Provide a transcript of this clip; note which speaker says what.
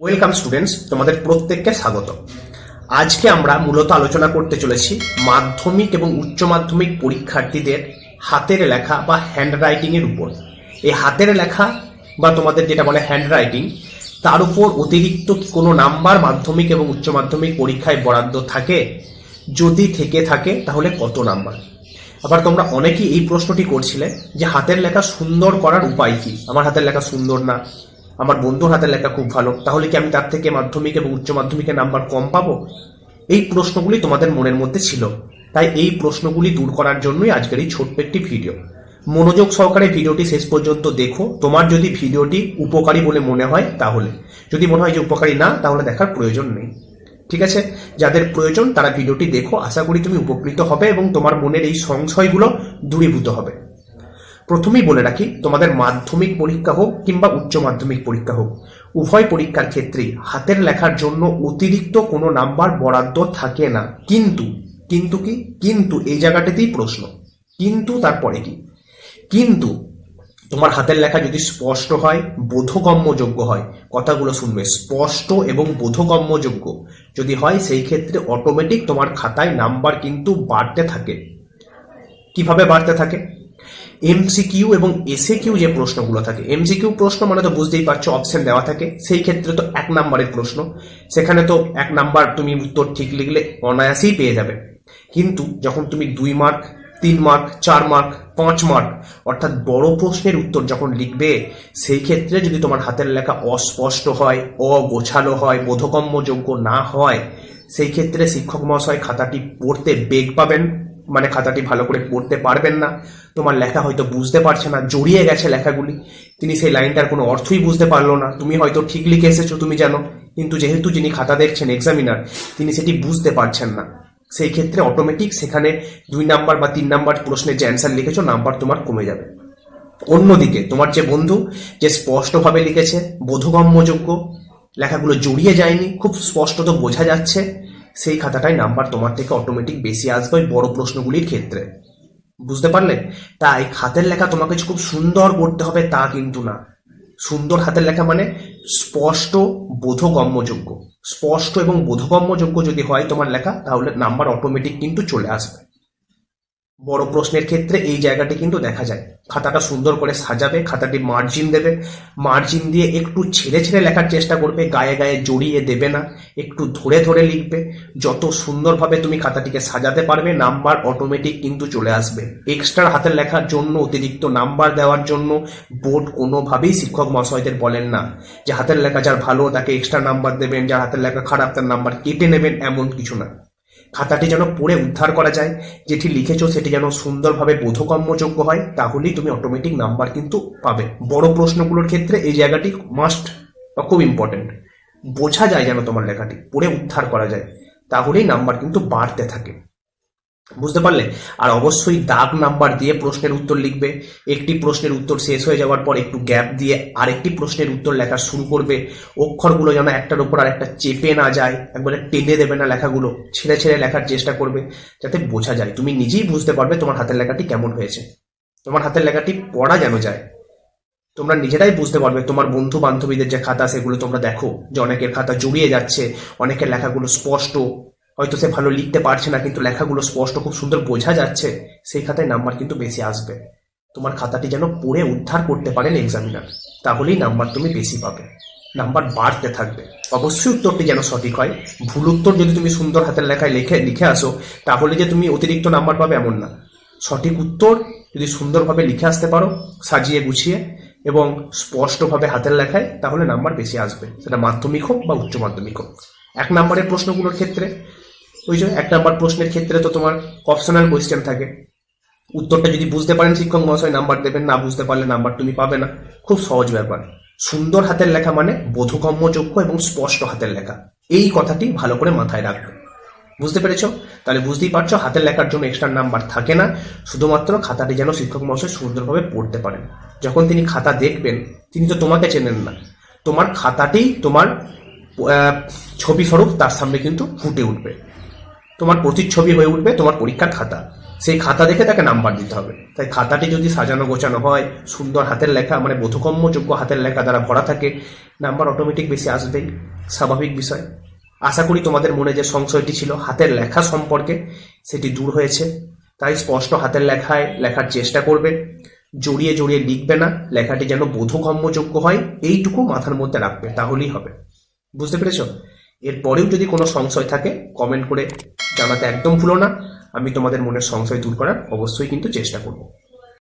Speaker 1: Welcome students তোমাদের প্রত্যেককে স্বাগত। আজকে আমরা মূলত আলোচনা করতে চলেছি মাধ্যমিক এবং উচ্চ মাধ্যমিক পরীক্ষার্থীদের হাতের লেখা বা হ্যান্ড রাইটিং এর উপর। এই হাতের লেখা বা তোমাদের যেটা বলে হ্যান্ড রাইটিং তার উপর অতিরিক্ত কোনো নাম্বার মাধ্যমিক এবং উচ্চ মাধ্যমিক পরীক্ষায় বরাদ্দ থাকে? যদি থেকে থাকে, তাহলে কত নাম্বার? আবার তোমরা অনেকেই এই প্রশ্নটি করছিলে যে হাতের লেখা সুন্দর করার উপায় কি? আমার হাতের লেখা সুন্দর না। আমার বন্ধুর হাতের লেখা খুব ভালো। তাহলে কি আমি তার থেকে মাধ্যমিক এবং উচ্চ মাধ্যমিকের নাম্বার কম পাবো? এই প্রশ্নগুলি তোমাদের মনের মধ্যে ছিল। তাই এই প্রশ্নগুলি দূর করার জন্যই আজকের এই ছোট্ট একটি ভিডিও। মনোযোগ সহকারে ভিডিওটি শেষ পর্যন্ত দেখো। তোমার যদি ভিডিওটি উপকারী বলে মনে হয়, তাহলে। যদি মনে হয় যে উপকারী না, তাহলে দেখার প্রয়োজন নেই। ঠিক আছে? যাদের প্রয়োজন, তারা ভিডিওটি দেখো। আশা করি তুমি উপকৃত হবে এবং তোমার মনের এই সংশয়গুলো দূরীভূত হবে। প্রথমেই বলে রাখি, তোমাদের মাধ্যমিক পরীক্ষা হোক কিংবা উচ্চ মাধ্যমিক পরীক্ষা হোক, উভয় পরীক্ষার ক্ষেত্রেই হাতের লেখার জন্য অতিরিক্ত কোনো নাম্বার বরাদ্দ থাকে না। কিন্তু কিন্তু কি? কিন্তু এই জায়গাটাতেই প্রশ্ন। কিন্তু তারপরে কি? কিন্তু তোমার হাতের লেখা যদি স্পষ্ট হয়, বোধগম্যযোগ্য হয়, কথাগুলো শুনবে। স্পষ্ট এবং বোধগম্যযোগ্য যদি হয়, সেই ক্ষেত্রে অটোমেটিক তোমার খাতায় নাম্বার কিন্তু বাড়তে থাকে। কীভাবে বাড়তে থাকে? এমসিকিউ এবং এসএ কিউ যে প্রশ্নগুলো থাকে এমসিকিউ প্রশ্ন মানে তো বুঝতেই পারছ অপশন দেওয়া থাকে। সেই ক্ষেত্রে তো এক নাম্বারের প্রশ্ন। সেখানে তো এক নাম্বার তুমি উত্তর ঠিক লিখলে অনায়াসেই পেয়ে যাবে। কিন্তু যখন তুমি দুই মার্ক তিন মার্ক চার মার্ক পাঁচ মার্ক অর্থাৎ বড় প্রশ্নের উত্তর যখন লিখবে, সেই ক্ষেত্রে যদি তোমার হাতের লেখা অস্পষ্ট হয়, অগোছালো হয়, বোধগম্যযোগ্য না হয়, সেই ক্ষেত্রে শিক্ষক মহাশয় খাতাটি পড়তে বেগ পাবেন। মানে খাতাটি ভালো করে পড়তে পারবেন না। তোমার লেখা হয়তো বুঝতে পারছে না, জড়িয়ে গেছে লেখাগুলি। তিনি সেই লাইনটার কোনো অর্থই বুঝতে পারল না। তুমি হয়তো ঠিক লিখে এসেছ, তুমি জানো। কিন্তু যেহেতু যিনি খাতা দেখছেন এক্সামিনার তিনি সেটি বুঝতে পারছেন না। সেই ক্ষেত্রে অটোমেটিক সেখানে দুই নাম্বার বা তিন নাম্বার প্রশ্নের যে অ্যান্সার লিখেছো, নাম্বার তোমার কমে যাবে। অন্যদিকে, তোমার যে বন্ধু, যে স্পষ্টভাবে লিখেছে, বোধগম্যযোগ্য, লেখাগুলো জড়িয়ে যায়নি, খুব স্পষ্টত বোঝা যাচ্ছে সেই খাতাটায় নাম্বার তোমার থেকে অটোমেটিক বেশি আসবে ওই বড় প্রশ্নগুলির ক্ষেত্রে। বুঝতে পারলে? তাই খাতের লেখা তোমাকে খুব সুন্দর করতে হবে তা কিন্তু না। সুন্দর হাতের লেখা মানে স্পষ্ট বোধগম্যযোগ্য। স্পষ্ট এবং বোধগম্যযোগ্য যদি হয় তোমার লেখা, তাহলে নাম্বার অটোমেটিক কিন্তু চলে আসবে। বড় প্রশ্নের ক্ষেত্রে এই জায়গাটি কিন্তু দেখা যায়। খাতাটা সুন্দর করে সাজাবে, খাতাটি মার্জিন দেবে। মার্জিন দিয়ে একটু ছেড়ে ছেড়ে লেখার চেষ্টা করবে, গায়ে গায়ে জড়িয়ে দেবে না, একটু ধরে ধরে লিখবে। যত সুন্দরভাবে তুমি খাতাটিকে সাজাতে পারবে, নাম্বার অটোমেটিক কিন্তু চলে আসবে। এক্সট্রা হাতের লেখার জন্য, অতিরিক্ত নাম্বার দেওয়ার জন্য বোর্ড কোনোভাবেই শিক্ষক মহাশয়দের বলেন না যে হাতের লেখা যার ভালো, তাকে এক্সট্রা নাম্বার দেবেন, যার হাতের লেখা খারাপ, তার নাম্বার কেটে নেবেন, এমন কিছু না। খাতাটি যেন পড়ে উদ্ধার করা যায়। যেটি লিখেছ সেটি যেন সুন্দরভাবে বোধগম্যযোগ্য হয়, তাহলেই তুমি অটোমেটিক নাম্বার কিন্তু পাবে। বড় প্রশ্নগুলোর ক্ষেত্রে এই জায়গাটি মাস্ট বা খুব ইম্পর্টেন্ট বোঝা যায় যেন তোমার লেখাটি, পড়ে উদ্ধার করা যায়, তাহলেই নাম্বার কিন্তু বাড়তে থাকে। বুঝতে পারলে? আর অবশ্যই দাগ নাম্বার দিয়ে প্রশ্নের উত্তর লিখবে। একটি প্রশ্নের উত্তর শেষ হয়ে যাওয়ার পর একটু গ্যাপ দিয়ে আরেকটি প্রশ্নের উত্তর লেখা শুরু করবে। অক্ষরগুলো যেন একটার উপর আরেকটা চেপে না যায়, একবারে টেনে দেবে না লেখাগুলো, ছেড়ে ছেড়ে লেখার চেষ্টা করবে, যাতে বোঝা যায়। তুমি নিজেই বুঝতে পারবে তোমার হাতের লেখাটি কেমন হয়েছে। তোমার হাতের লেখাটি পড়া যেন যায়। তোমরা নিজেরাই বুঝতে পারবে, তোমার বন্ধু বান্ধবীদের যে খাতা, সেগুলো তোমরা দেখো যে অনেকের খাতা জড়িয়ে যাচ্ছে, অনেকের লেখাগুলো স্পষ্ট। হয়তো সে ভালো লিখতে পারছে না, কিন্তু লেখাগুলো স্পষ্ট, খুব সুন্দর বোঝা যাচ্ছে, সেই খাতায় নাম্বার কিন্তু বেশি আসবে। তোমার খাতাটি যেন পড়ে উদ্ধার করতে পারেন এক্সামিনার তাহলেই নাম্বার তুমি বেশি পাবে। নাম্বার বাড়তে থাকবে। অবশ্যই উত্তরটি যেন সঠিক হয়। ভুল উত্তর যদি তুমি সুন্দর হাতের লেখায় লিখে লিখে আসো, তাহলে যে তুমি অতিরিক্ত নাম্বার পাবে এমন না। সঠিক উত্তর যদি সুন্দরভাবে লিখে আসতে পারো, সাজিয়ে গুছিয়ে এবং স্পষ্টভাবে হাতের লেখায়, তাহলে নাম্বার বেশি আসবে। সেটা মাধ্যমিক হোক বা উচ্চ মাধ্যমিক হোক। এক নম্বরের প্রশ্নগুলোর ক্ষেত্রে ওই যে এক নাম্বার প্রশ্নের ক্ষেত্রে তো তোমার অপশনাল কোয়েশ্চেন থাকে। উত্তরটা যদি বুঝতে পারেন শিক্ষক মহাশয় নাম্বার দেবেন, না বুঝতে পারলে নাম্বার তুমি পাবে না। খুব সহজ ব্যাপার। সুন্দর হাতের লেখা মানে বোধগম্যযোগ্য এবং স্পষ্ট হাতের লেখা। এই কথাটি ভালো করে মাথায় রাখবে। বুঝতে পেরেছ? তাহলে বুঝতেই পারছ, হাতের লেখার জন্য এক্সট্রা নাম্বার থাকে না। শুধুমাত্র খাতাটি যেন শিক্ষক মহাশয় সুন্দরভাবে পড়তে পারেন। যখন তিনি খাতা দেখবেন, তিনি তো তোমাকে চেনেন না। তোমার খাতাটি তোমার ছবি স্বরূপ, তার সামনে কিন্তু ফুটে উঠবে। তোমার প্রতিচ্ছবি হয়ে উঠবে, তোমার পরীক্ষার খাতা। সেই খাতা দেখে তাকে নাম্বার দিতে হবে। তাই খাতাটি যদি সাজানো গোছানো হয়, সুন্দর হাতের লেখা মানে বোধগম্যযোগ্য হাতের লেখা দ্বারা ভরা থাকে, নাম্বার অটোমেটিক বেশি আসবেই, স্বাভাবিক বিষয়। আশা করি তোমাদের মনে যে সংশয়টি ছিল, হাতের লেখা সম্পর্কে সেটি দূর হয়েছে। তাই স্পষ্ট হাতের লেখায় লেখার চেষ্টা করবে। জড়িয়ে জড়িয়ে লিখবে না, লেখাটি যেন বোধগম্যযোগ্য হয়, এইটুকু মাথার মধ্যে রাখবে, তাহলেই হবে। বুঝতে পেরেছ? এরপরেও যদি কোনো সংশয় থাকে কমেন্ট করে জানাতে একদম ভুলো না। আমি তোমাদের মনের সংশয় দূর করার অবশ্যই কিন্তু চেষ্টা করব।